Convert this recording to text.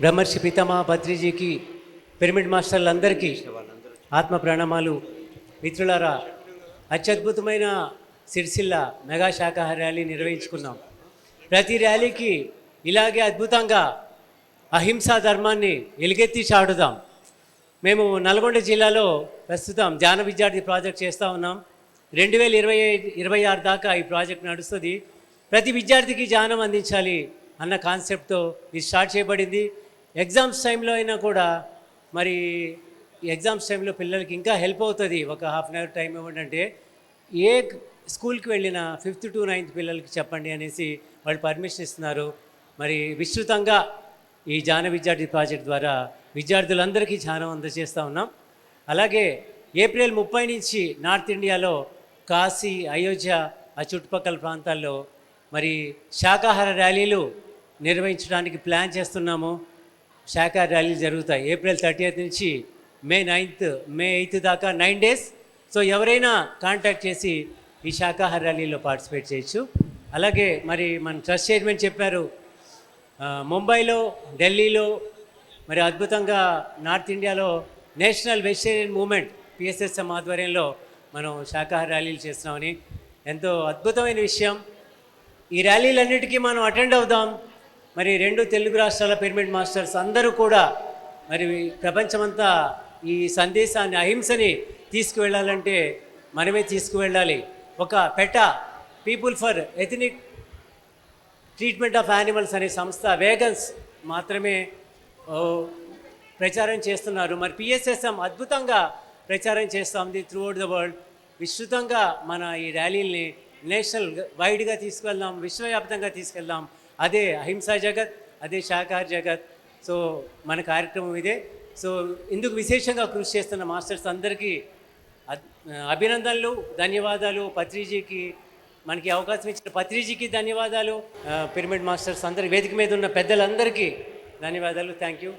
బ్రహ్మర్షి పితమా భద్రిజీకి పిరమిడ్ మాస్టర్లందరికీ ఆత్మ ప్రణామాలు. మిత్రులారా అత్యద్భుతమైన సిరిసిల్ల మెగా శాఖాహార ర్యాలీ నిర్వహించుకున్నాం. ప్రతి ర్యాలీకి ఇలాగే అద్భుతంగా అహింసా ధర్మాన్ని ఎలుగెత్తి చాటుదాం. మేము నల్గొండ జిల్లాలో ప్రస్తుతం ధ్యాన విద్యార్థి ప్రాజెక్ట్ చేస్తూ ఉన్నాం. రెండు వేల ఇరవై ఇరవై ఆరు దాకా ఈ ప్రాజెక్ట్ నడుస్తుంది. ప్రతి విద్యార్థికి ధ్యానం అందించాలి అన్న కాన్సెప్ట్తో ఇది స్టార్ట్ చేయబడింది. ఎగ్జామ్స్ టైంలో అయినా కూడా మరి ఎగ్జామ్స్ టైంలో పిల్లలకి ఇంకా హెల్ప్ అవుతుంది. ఒక హాఫ్ అన్ అవర్ టైం ఇవ్వండి అంటే ఏ స్కూల్కి వెళ్ళిన ఫిఫ్త్ టు నైన్త్ పిల్లలకి చెప్పండి అనేసి వాళ్ళు పర్మిషన్ ఇస్తున్నారు. మరి విస్తృతంగా ఈ జాన విద్యార్థి ప్రాజెక్ట్ ద్వారా విద్యార్థులందరికీ జ్ఞానం అందజేస్తూ ఉన్నాం. అలాగే ఏప్రిల్ ముప్పై నుంచి నార్త్ ఇండియాలో కాశీ అయోధ్య ఆ చుట్టుపక్కల ప్రాంతాల్లో మరి శాకాహార ర్యాలీలు నిర్వహించడానికి ప్లాన్ చేస్తున్నాము. శాకాహార ర్యాలీలు జరుగుతాయి. ఏప్రిల్ థర్టీ నుంచి మే నైన్త్ మే ఎయిత్ దాకా నైన్ డేస్. సో ఎవరైనా కాంటాక్ట్ చేసి ఈ శాకాహార ర్యాలీలో పార్టిసిపేట్ చేయొచ్చు. అలాగే మరి మన ట్రస్ట్ చైర్మన్ చెప్పారు ముంబైలో ఢిల్లీలో మరి అద్భుతంగా నార్త్ ఇండియాలో నేషనల్ వెజిటేరియన్ మూమెంట్ పిఎస్ఎస్ఎం ఆధ్వర్యంలో మనం శాకాహార ర్యాలీలు చేస్తున్నామని. ఎంతో అద్భుతమైన విషయం. ఈ ర్యాలీలన్నిటికీ మనం అటెండ్ అవుదాం. మరి రెండు తెలుగు రాష్ట్రాల పిరమిడ్ మాస్టర్స్ అందరూ కూడా మరి ప్రపంచమంతా ఈ సందేశాన్ని అహింసని తీసుకువెళ్ళాలంటే మనమే తీసుకువెళ్ళాలి. ఒక PETA people for ethnic treatment of animals అనే సంస్థ వేగన్స్ మాత్రమే ప్రచారం చేస్తున్నారు. మరి పిఎస్ఎస్ఎం అద్భుతంగా ప్రచారం చేస్తుంది త్రూ అవుట్ ద వరల్డ్ విస్తృతంగా మన ఈ ర్యాలీల్ని నేషనల్ వైడ్గా తీసుకెళ్దాం విశ్వవ్యాప్తంగా తీసుకెళ్దాం. అదే అహింసా జగత్ అదే శాకాహార జగత్. సో మన కార్యక్రమం ఇదే. సో ఇందుకు విశేషంగా కృషి చేస్తున్న మాస్టర్స్ అందరికీ అభినందనలు ధన్యవాదాలు. పత్రిజీకి మనకి అవకాశం ఇచ్చిన పత్రిజీకి ధన్యవాదాలు. పిరమిడ్ మాస్టర్స్ అందరి వేదిక మీద ఉన్న పెద్దలందరికీ ధన్యవాదాలు. Thank you.